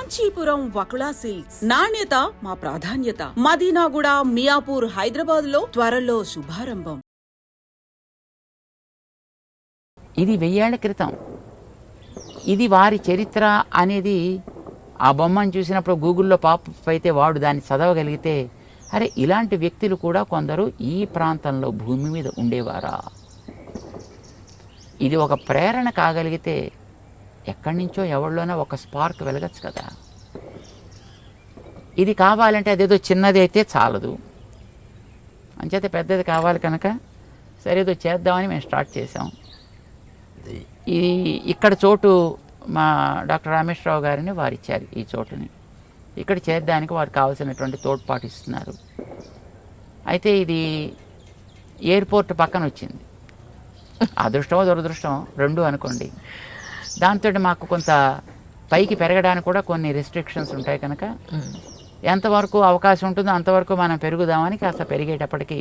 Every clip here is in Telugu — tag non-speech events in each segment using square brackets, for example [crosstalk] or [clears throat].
కాంచీపురం వకుళా సిల్క్స్. నాణ్యత మా ప్రాధాన్యత. మదీనాగూడ మియాపూర్ హైదరాబాద్లో త్వరలో శుభారంభం. ఇది వెయ్యేళ్ళ క్రితం. ఇది వారి చరిత్ర అనేది ఆ బొమ్మను చూసినప్పుడు గూగుల్లో పాప అయితే వాడు దాన్ని చదవగలిగితే అరే ఇలాంటి వ్యక్తులు కూడా కొందరు ఈ ప్రాంతంలో భూమి మీద ఉండేవారా? ఇది ఒక ప్రేరణ కాగలిగితే ఎక్కడి నుంచో ఎవరిలోనో ఒక స్పార్క్ వెలగచ్చు కదా. ఇది కావాలంటే అదేదో చిన్నది అయితే చాలదు. అంచేత పెద్దది కావాలి కనుక సరేదో చేద్దామని మేము స్టార్ట్ చేసాం ఈ ఇక్కడ చోటు మా డాక్టర్ రామేశ్వరరావు గారిని వారు ఇచ్చారు ఈ చోటుని. ఇక్కడ చేద్దానికి వారు కావాల్సినటువంటి తోడ్పాటు ఇస్తున్నారు. అయితే ఇది ఎయిర్పోర్ట్ పక్కన వచ్చింది. అదృష్టమో దురదృష్టం రెండు అనుకోండి. దాంతో మాకు కొంత పైకి పెరగడానికి కూడా కొన్ని రెస్ట్రిక్షన్స్ ఉంటాయి కనుక ఎంతవరకు అవకాశం ఉంటుందో అంతవరకు మనం పెరుగుదామని కాస్త పెరిగేటప్పటికి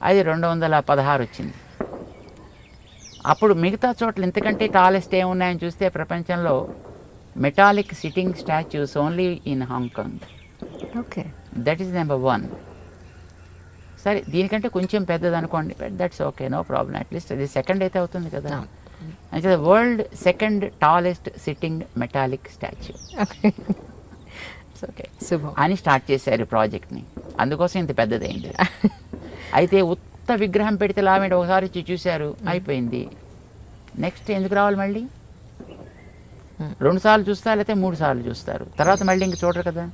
అది రెండు వందల పదహారు వచ్చింది. అప్పుడు మిగతా చోట్ల ఇంతకంటే టాలెస్ట్ ఏమున్నాయని చూస్తే ప్రపంచంలో metallic sitting statues only in Hong Kong okay that is number one సరే దీనికంటే కొంచెం పెద్దది అనుకోండి but that's okay no problem at least అది సెకండ్ అయితే అవుతుంది కదా. అంటే world second tallest sitting metallic statue okay శుభం అని స్టార్ట్ చేశారు ప్రాజెక్ట్ని అందుకోసం ఇంత పెద్దదైంది [laughs] అయితే ఉత్త విగ్రహం పెడితే లామేంటి ఒకసారి వచ్చి చూశారు. అయిపోయింది. నెక్స్ట్ ఎందుకు రావాలి మళ్ళీ? రెండు సార్లు చూస్తారు లేకపోతే మూడు సార్లు చూస్తారు. తర్వాత మళ్ళీ ఇంక చూడరు కదా.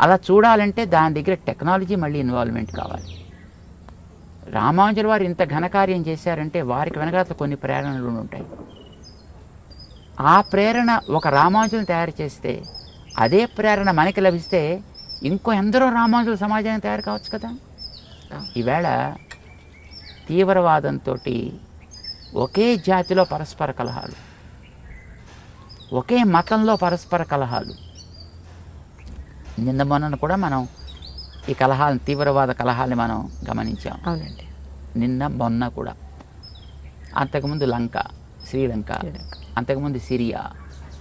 అలా చూడాలంటే దాని దగ్గర టెక్నాలజీ మళ్ళీ ఇన్వాల్వ్మెంట్ కావాలి. రామానుజుల వారు ఇంత ఘనకార్యం చేశారంటే వారికి వెనకాల కొన్ని ప్రేరణలు ఉంటాయి. ఆ ప్రేరణ ఒక రామానుజులను తయారు చేస్తే అదే ప్రేరణ మనకి లభిస్తే ఇంకో ఎందరో రామానుజుల సమాజాన్ని తయారు కావచ్చు కదా? ఈవేళ తీవ్రవాదంతో ఒకే జాతిలో పరస్పర కలహాలు ఒకే మతంలో పరస్పర కలహాలు. నిన్న మొన్న కూడా మనం ఈ కలహాలను తీవ్రవాద కలహాలని మనం గమనించాం. అవునండి. నిన్న మొన్న కూడా. అంతకుముందు లంక శ్రీలంక. అంతకుముందు సిరియా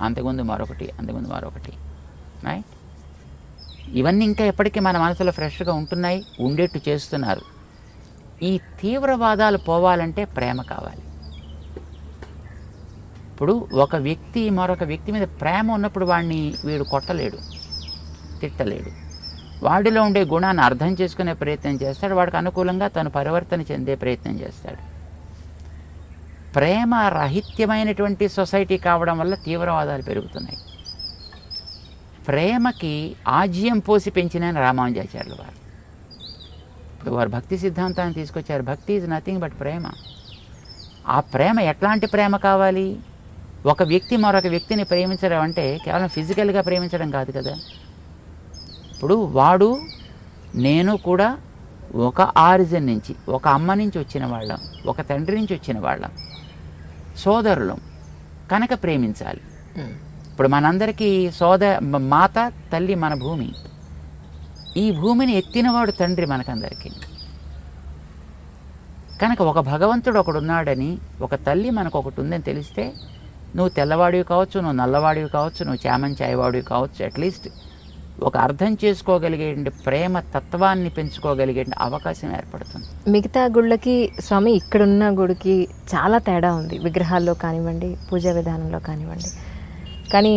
అంతకుముందు మరొకటి అంతకుముందు మరొకటి. రైట్? ఇవన్నీ ఇంకా ఎప్పటికీ మన మనసులో ఫ్రెష్గా ఉంటున్నాయి ఉండేట్టు చేస్తున్నారు. ఈ తీవ్రవాదాలు పోవాలంటే ప్రేమ కావాలి. ఇప్పుడు ఒక వ్యక్తి మరొక వ్యక్తి మీద ప్రేమ ఉన్నప్పుడు వాడిని వీడు కొట్టలేడు తిట్టలేడు. వాడిలో ఉండే గుణాన్ని అర్థం చేసుకునే ప్రయత్నం చేస్తాడు. వాడికి అనుకూలంగా తను పరివర్తన చెందే ప్రయత్నం చేస్తాడు. ప్రేమ రహిత్యమైనటువంటి సొసైటీ కావడం వల్ల తీవ్రవాదాలు పెరుగుతున్నాయి. ప్రేమకి ఆజ్యం పోసి పెంచిన రామానుజాచార్యులు వారు. ఇప్పుడు వారు భక్తి సిద్ధాంతాన్ని తీసుకొచ్చారు. భక్తి ఈజ్ నథింగ్ బట్ ప్రేమ. ఆ ప్రేమ ఎట్లాంటి ప్రేమ కావాలి? ఒక వ్యక్తి మరొక వ్యక్తిని ప్రేమించడం అంటే కేవలం ఫిజికల్గా ప్రేమించడం కాదు కదా. ఇప్పుడు వాడు నేను కూడా ఒక ఆరిజిన్ నుంచి ఒక అమ్మ నుంచి వచ్చిన వాళ్ళం ఒక తండ్రి నుంచి వచ్చిన వాళ్ళం. సోదరులం కనుక ప్రేమించాలి. ఇప్పుడు మనందరికీ సోద మాత తల్లి మన భూమి. ఈ భూమిని ఎత్తినవాడు తండ్రి మనకందరికీ. కనుక ఒక భగవంతుడు ఒకడు ఉన్నాడని ఒక తల్లి మనకు ఒకటి ఉందని తెలిస్తే నువ్వు తెల్లవాడివి కావచ్చు నువ్వు నల్లవాడివి కావచ్చు నువ్వు చామన్ చాయవాడివి కావచ్చు అట్లీస్ట్ ఒక అర్థం చేసుకోగలిగే ప్రేమ తత్వాన్ని పెంచుకోగలిగే అవకాశం ఏర్పడుతుంది. మిగతా గుళ్ళకి స్వామి ఇక్కడున్న గుడికి చాలా తేడా ఉంది. విగ్రహాల్లో కానివ్వండి పూజా విధానంలో కానివ్వండి. కానీ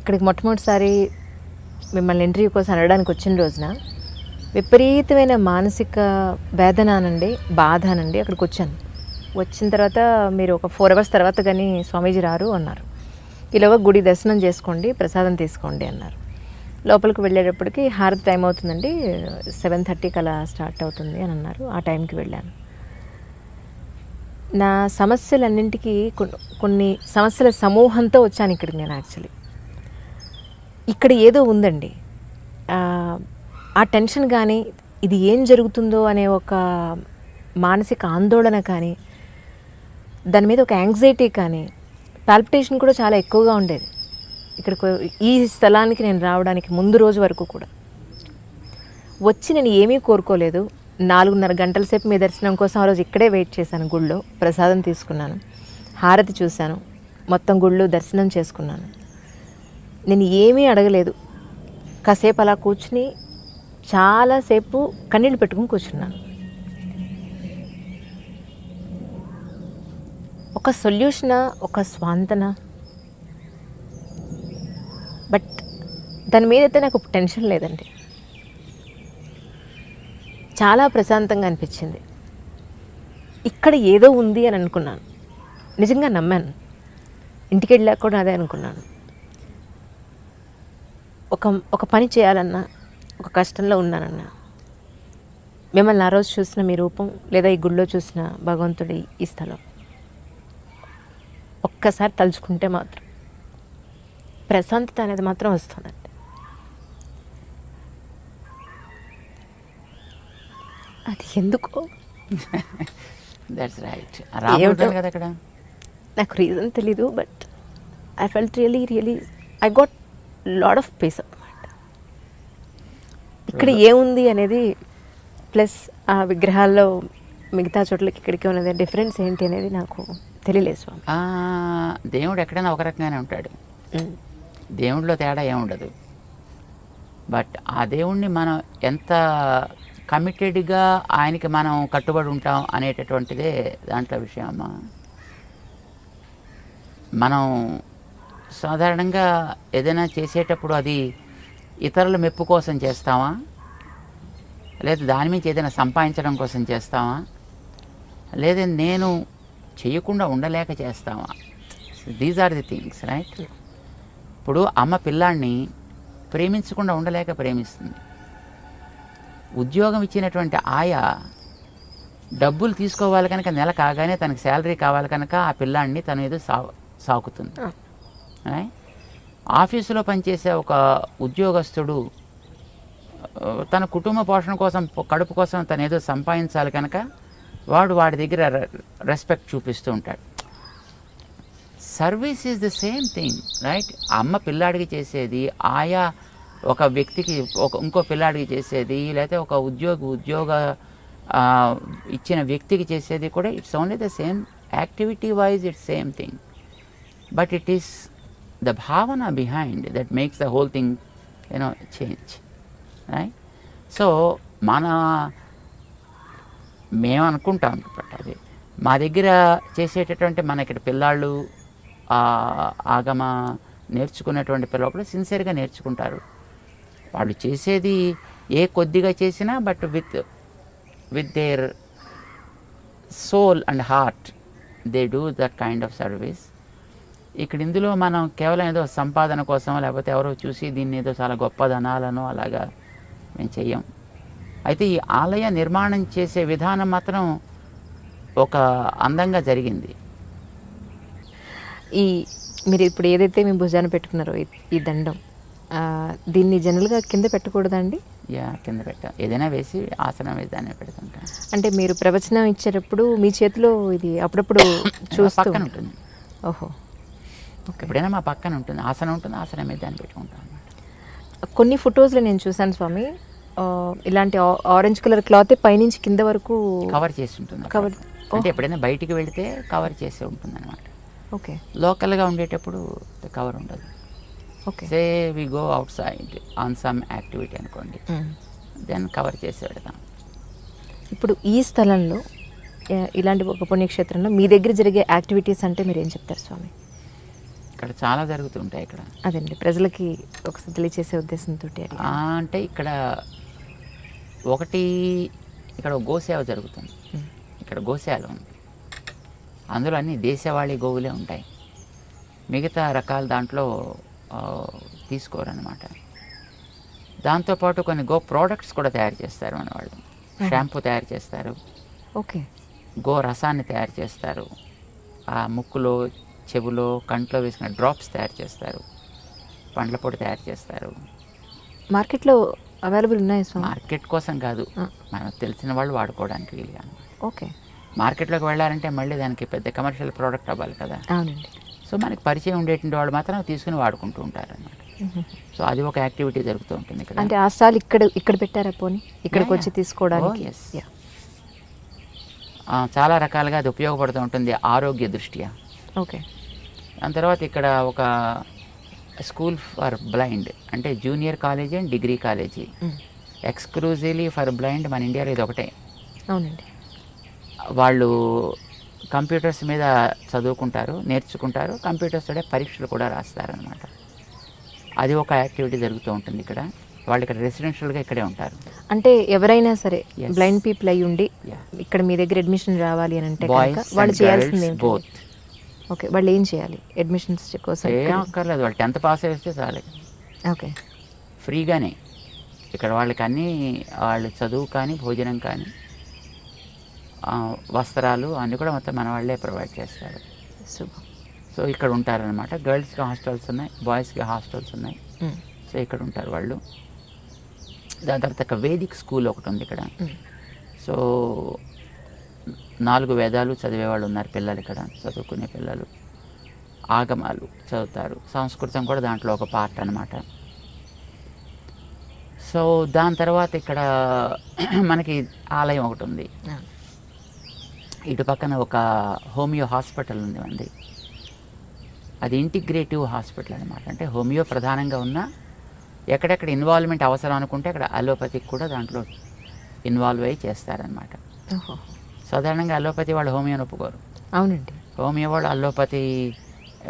ఇక్కడికి మొట్టమొదటిసారి మిమ్మల్ని ఇంటర్వ్యూ కోసం అనడానికి వచ్చిన రోజున విపరీతమైన మానసిక వేదనానండి బాధనండి అక్కడికి వచ్చాను. వచ్చిన తర్వాత మీరు ఒక ఫోర్ అవర్స్ తర్వాత కానీ స్వామీజీ రారు అన్నారు. ఈలోగా గుడి దర్శనం చేసుకోండి ప్రసాదం తీసుకోండి అన్నారు. లోపలికి వెళ్ళేటప్పటికి హారతి టైం అవుతుందండి. సెవెన్ థర్టీకి అలా స్టార్ట్ అవుతుంది అని అన్నారు. ఆ టైంకి వెళ్ళాను. నా సమస్యలన్నింటికీ కొన్ని సమస్యల సమూహంతో వచ్చాను ఇక్కడికి నేను యాక్చువల్లీ ఇక్కడ ఏదో ఉందండి. ఆ, ఆ టెన్షన్ కానీ ఇది ఏం జరుగుతుందో అనే ఒక మానసిక ఆందోళన కానీ దాని మీద ఒక యాంగ్జైటీ కానీ పాల్పిటేషన్ కూడా చాలా ఎక్కువగా ఉండేది. ఇక్కడికి ఈ స్థలానికి నేను రావడానికి ముందు రోజు వరకు కూడా. వచ్చి నేను ఏమీ కోరుకోలేదు. నాలుగున్నర గంటల సేపు మీ దర్శనం కోసం ఆ రోజు ఇక్కడే వెయిట్ చేశాను గుళ్ళో ప్రసాదం తీసుకున్నాను హారతి చూశాను మొత్తం గుళ్ళు దర్శనం చేసుకున్నాను. నేను ఏమీ అడగలేదు. కాసేపు అలా కూర్చుని చాలాసేపు కన్నీళ్ళు పెట్టుకుని కూర్చున్నాను. ఒక సొల్యూషనా? ఒక స్వాంతన? బట్ దాని మీద అయితే నాకు టెన్షన్ లేదండి. చాలా ప్రశాంతంగా అనిపించింది. ఇక్కడ ఏదో ఉంది అని అనుకున్నాను. నిజంగా నమ్మాను. ఇంటికి వెళ్ళాక కూడా అదే అనుకున్నాను. ఒక ఒక పని చేయాలన్నా ఒక కష్టంలో ఉన్నానన్నా మిమ్మల్ని ఆ రోజు చూసిన మీ రూపం లేదా ఈ గుళ్ళో చూసిన భగవంతుడి ఈ స్థలం ఒక్కసారి తలుచుకుంటే మాత్రం ప్రశాంతత అనేది మాత్రం వస్తుందండి. అది ఎందుకో? దట్స్ రైట్ కదా అక్కడ? నాకు రీజన్ తెలీదు but I felt really really I got lot of peace అనమాట ఇక్కడ ఏముంది అనేది ప్లస్ ఆ విగ్రహాల్లో మిగతా చోట్లకి ఇక్కడికి ఉన్నది డిఫరెన్స్ ఏంటి అనేది నాకు తెలియలేదు స్వామి. ఆ, దేవుడు ఎక్కడైనా ఒక రకంగానే ఉంటాడు. దేవుడిలో తేడా ఏముండదు బట్ ఆ దేవుణ్ణి మనం ఎంత కమిటెడ్గా ఆయనకి మనం కట్టుబడి ఉంటాం అనేటటువంటిదే దాంట్లో విషయం అమ్మా. మనం సాధారణంగా ఏదైనా చేసేటప్పుడు అది ఇతరుల మెప్పు కోసం చేస్తామా? లేదా దాని నుంచి ఏదైనా సంపాదించడం కోసం చేస్తామా? లేదా నేను చేయకుండా ఉండలేక చేస్తామా? These are the things right ఇప్పుడు అమ్మ పిల్లాడిని ప్రేమించకుండా ఉండలేక ప్రేమిస్తుంది. ఉద్యోగం ఇచ్చినటువంటి ఆయా డబ్బులు తీసుకోవాలి కనుక నెల కాగానే తనకి శాలరీ కావాలి కనుక ఆ పిల్లాడిని తను ఏదో సా సాకుతుంది? ఆఫీసులో పనిచేసే ఒక ఉద్యోగస్తుడు తన కుటుంబ పోషణ కోసం కడుపు కోసం తను ఏదో సంపాదించాలి కనుక వాడు వాడి దగ్గర రెస్పెక్ట్ చూపిస్తూ ఉంటాడు. Service is the same thing right? అమ్మ పిల్లాడికి చేసేది ఆయా ఒక వ్యక్తికి ఒక ఇంకో పిల్లాడికి చేసేది లేకపోతే ఒక ఉద్యోగి ఉద్యోగ ఇచ్చిన వ్యక్తికి చేసేది కూడా it's only the same activity wise it's same thing. But it is the భావన behind that makes the whole thing you know change right? So మన మేము అనుకుంటాం అనమాట అది మా దగ్గర చేసేటటువంటి మన ఇక్కడ పిల్లాళ్ళు ఆగమ నేర్చుకునేటువంటి పిల్లలు కూడా సిన్సియర్గా నేర్చుకుంటారు. వాళ్ళు చేసేది ఏ కొద్దిగా చేసినా but with with their soul and heart they do that kind of service ఇక్కడ ఇందులో మనం కేవలం ఏదో సంపాదన కోసం లేకపోతే ఎవరో చూసి దీన్ని ఏదో చాలా గొప్పదనాలను అలాగా మేము చెయ్యం. అయితే ఈ ఆలయ నిర్మాణం చేసే విధానం మాత్రం ఒక అందంగా జరిగింది. ఈ మీరు ఇప్పుడు ఏదైతే మీ భుజాన పెట్టుకున్నారో ఈ- దండం దీన్ని జనరల్గా కింద పెట్టకూడదండి? యా కింద పెట్టాం. ఏదైనా వేసి ఆసనం వేసి దాన్ని పెడుతుంటాం. అంటే మీరు ప్రవచనం ఇచ్చేటప్పుడు మీ చేతిలో ఇది అప్పుడప్పుడు [coughs] చూస్తూ పక్కన ఉంటుంది. ఓహో. ఓకే. ఎప్పుడైనా మా పక్కన ఉంటుంది. ఆసనం ఉంటుంది ఆసనం మీద దాన్ని పెట్టుకుంటాం కొన్ని ఫొటోస్లో నేను చూశాను స్వామి. ఇలాంటి ఆరెంజ్ కలర్ క్లాత్ పైనుంచి కింద వరకు కవర్ చేసి ఉంటుంది. కవర్ అంటే ఎప్పుడైనా బయటికి వెళితే కవర్ చేసి ఉంటుంది అనమాట ఓకే. లోకల్గా ఉండేటప్పుడు కవర్ ఉండదు. Okay. Say we go outside on some activity అనుకోండి. దెన్ కవర్ చేసి పెడతాం. ఇప్పుడు ఈ స్థలంలో ఇలాంటి ఒక పుణ్యక్షేత్రంలో మీ దగ్గర జరిగే యాక్టివిటీస్ అంటే మీరు ఏం చెప్తారు స్వామి? ఇక్కడ చాలా జరుగుతుంటాయి ఇక్కడ. అదండి ప్రజలకి ఒకసారి తెలియచేసే ఉద్దేశంతో అంటే ఇక్కడ ఒకటి ఇక్కడ గోసేవ జరుగుతుంది. ఇక్కడ గోశాల ఉంది. అందులో అన్ని దేశవాళీ గోవులే ఉంటాయి. మిగతా రకాల దాంట్లో ఆ, తీసుకోరన్నమాట. దాంతోపాటు కొన్ని గో ప్రోడక్ట్స్ కూడా తయారు చేస్తారు మన వాళ్ళు. షాంపూ తయారు చేస్తారు. ఓకే. గో రసాన్ని తయారు చేస్తారు. ఆ ముక్కులో చెవులో కంట్లో వేసిన డ్రాప్స్ తయారు చేస్తారు. పండ్ల పొడి తయారు చేస్తారు. మార్కెట్లో అవైలబుల్ ఉన్నాయి మార్కెట్ కోసం కాదు. మనకు తెలిసిన వాళ్ళు వాడుకోవడానికి వీలుగా ఓకే. మార్కెట్లోకి వెళ్ళాలంటే మళ్ళీ దానికి పెద్ద కమర్షియల్ ప్రోడక్ట్ అవ్వాలి కదా. అవునండి. సో మనకి పరిచయం ఉండేటువంటి వాళ్ళు మాత్రం తీసుకుని వాడుకుంటూ ఉంటారు అన్నమాట. సో అది ఒక యాక్టివిటీ జరుగుతూ ఉంటుంది ఇక్కడ అంటే ఆ స్టాల్ ఇక్కడ ఇక్కడ పెట్టారా పోనీ? ఇక్కడికి వచ్చి. తీసుకోవడానికి? Oh, చాలా రకాలుగా అది ఉపయోగపడుతూ ఉంటుంది ఆరోగ్య దృష్ట్యా. ఓకే దాని తర్వాత ఇక్కడ ఒక స్కూల్ ఫర్ బ్లైండ్ అంటే junior college and degree college exclusively for blind మన ఇండియాలో ఇది ఒకటే. అవునండి. వాళ్ళు కంప్యూటర్స్ మీద చదువుకుంటారు నేర్చుకుంటారు. కంప్యూటర్స్ తోడే పరీక్షలు కూడా రాస్తారనమాట అది ఒక యాక్టివిటీ జరుగుతూ ఉంటుంది ఇక్కడ. వాళ్ళు ఇక్కడ రెసిడెన్షియల్గా ఇక్కడే ఉంటారు. అంటే ఎవరైనా సరే. బ్లైండ్ పీపుల్ అయి ఉండి. ఇక్కడ మీ దగ్గర అడ్మిషన్ రావాలి అని అంటే వాళ్ళు చేయాల్సింది బోత్ ఓకే వాళ్ళు ఏం చేయాలి? అడ్మిషన్స్ కోసం ఏం అక్కర్లేదు వాళ్ళు టెన్త్ పాస్ అయితే చాలు. ఓకే. ఫ్రీగానే ఇక్కడ వాళ్ళకి అన్నీ వాళ్ళు చదువు కానీ భోజనం కానీ వస్త్రాలు అన్నీ కూడా మొత్తం మన వాళ్ళే ప్రొవైడ్ చేస్తారు. సో ఇక్కడ ఉంటారనమాట గర్ల్స్కి హాస్టల్స్ ఉన్నాయి బాయ్స్కి హాస్టల్స్ ఉన్నాయి. సో ఇక్కడ ఉంటారు వాళ్ళు. దాని తర్వాత ఒక వేదిక్ స్కూల్ ఒకటి ఉంది ఇక్కడ. సో నాలుగు వేదాలు చదివే వాళ్ళు ఉన్నారు పిల్లలు ఇక్కడ చదువుకునే పిల్లలు. ఆగమాలు చదువుతారు. సంస్కృతం కూడా దాంట్లో ఒక పార్ట్ అనమాట సో దాని తర్వాత ఇక్కడ [clears throat] మనకి ఆలయం ఒకటి ఉంది. ఇటు పక్కన ఒక హోమియో హాస్పిటల్ ఉంది మంది. అది ఇంటిగ్రేటివ్ హాస్పిటల్ అనమాట అంటే హోమియో ప్రధానంగా ఉన్న ఎక్కడెక్కడ ఇన్వాల్వ్మెంట్ అవసరం అనుకుంటే అక్కడ అలోపతికి కూడా దాంట్లో ఇన్వాల్వ్ అయ్యి చేస్తారనమాట సాధారణంగా అలోపతి వాళ్ళు హోమియోని ఒప్పుకోరు. అవునండి. హోమియో వాళ్ళు అలోపతి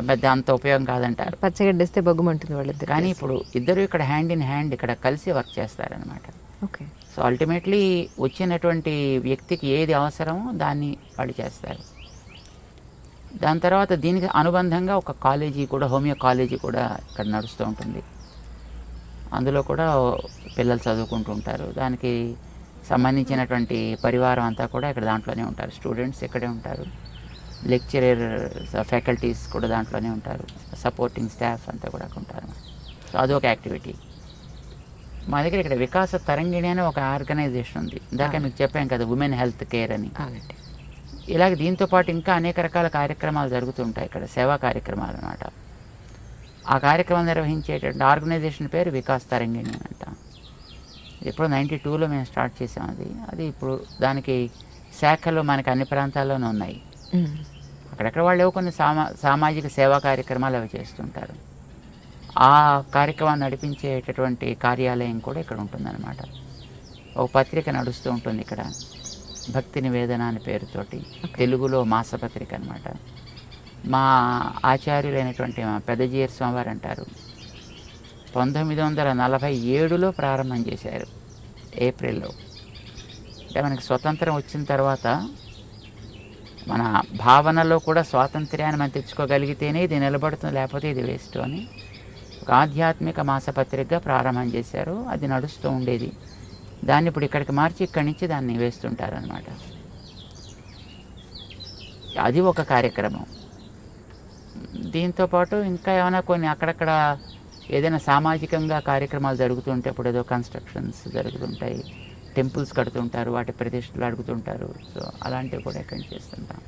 పెద్ద అంత ఉపయోగం కాదంటారు. పచ్చగడ్డేస్తే బొగ్గుమంటుంది వాళ్ళిద్దరు కానీ ఇప్పుడు ఇద్దరు ఇక్కడ హ్యాండ్ ఇన్ హ్యాండ్ ఇక్కడ కలిసి వర్క్ చేస్తారనమాట ఓకే. సో అల్టిమేట్లీ వచ్చినటువంటి వ్యక్తికి ఏది అవసరమో దాన్ని వాళ్ళు చేస్తారు. దాని తర్వాత దీనికి అనుబంధంగా ఒక కాలేజీ కూడా హోమియో కాలేజీ కూడా ఇక్కడ నడుస్తూ ఉంటుంది. అందులో కూడా పిల్లలు చదువుకుంటూ ఉంటారు. దానికి సంబంధించినటువంటి పరివారం అంతా కూడా ఇక్కడ దాంట్లోనే ఉంటారు. స్టూడెంట్స్ ఇక్కడే ఉంటారు. లెక్చరర్ ఫ్యాకల్టీస్ కూడా దాంట్లోనే ఉంటారు. సపోర్టింగ్ స్టాఫ్ అంతా కూడా అక్కడ ఉంటారు. సో అదొక యాక్టివిటీ. మా దగ్గర ఇక్కడ వికాస తరంగిణి అనే ఒక ఆర్గనైజేషన్ ఉంది. ఇందాక మీకు చెప్పాను కదా ఉమెన్ హెల్త్ కేర్ అని. ఇలాగ దీంతో పాటు ఇంకా అనేక రకాల కార్యక్రమాలు జరుగుతుంటాయి ఇక్కడ సేవా కార్యక్రమాలు అన్నమాట. ఆ కార్యక్రమం నిర్వహించేటువంటి ఆర్గనైజేషన్ పేరు వికాస్ తరంగిణి అంట. ఇప్పుడు నైంటీ టూలో మేము స్టార్ట్ చేసాం అది. అది ఇప్పుడు దానికి శాఖలు మనకి అన్ని ప్రాంతాల్లోనూ ఉన్నాయి. అక్కడక్కడ వాళ్ళు ఏవో కొన్ని సామా సామాజిక సేవా కార్యక్రమాలు అవి చేస్తుంటారు. ఆ కార్యక్రమాన్ని నడిపించేటటువంటి కార్యాలయం కూడా ఇక్కడ ఉంటుందన్నమాట. ఒక పత్రిక నడుస్తూ ఉంటుంది ఇక్కడ. భక్తి నివేదన అనే పేరుతోటి. తెలుగులో మాసపత్రిక అనమాట మా ఆచార్యులైనటువంటి మా పెద్దజీయర్ స్వామివారు అంటారు. పంతొమ్మిది వందల నలభై ఏడులో ప్రారంభం చేశారు. ఏప్రిల్లో. అంటే మనకి స్వతంత్రం వచ్చిన తర్వాత మన భావనలో కూడా స్వాతంత్ర్యాన్ని మనం తెచ్చుకోగలిగితేనే ఇది నిలబడుతుంది లేకపోతే ఇది వేస్ట్ అని ఒక ఆధ్యాత్మిక మాసపత్రికగా ప్రారంభం చేశారు. అది నడుస్తూ ఉండేది. దాన్ని ఇప్పుడు ఇక్కడికి మార్చి ఇక్కడి నుంచి దాన్ని వేస్తుంటారనమాట అది ఒక కార్యక్రమం. దీంతో పాటు ఇంకా ఏమైనా కొన్ని అక్కడక్కడ ఏదైనా సామాజికంగా కార్యక్రమాలు జరుగుతుంటే ఇప్పుడు ఏదో కన్స్ట్రక్షన్స్ జరుగుతుంటాయి. టెంపుల్స్ కడుతుంటారు. వాటి ప్రతిష్టలు అడుగుతుంటారు. సో అలాంటివి కూడా ఇక్కడ చేస్తుంటాం.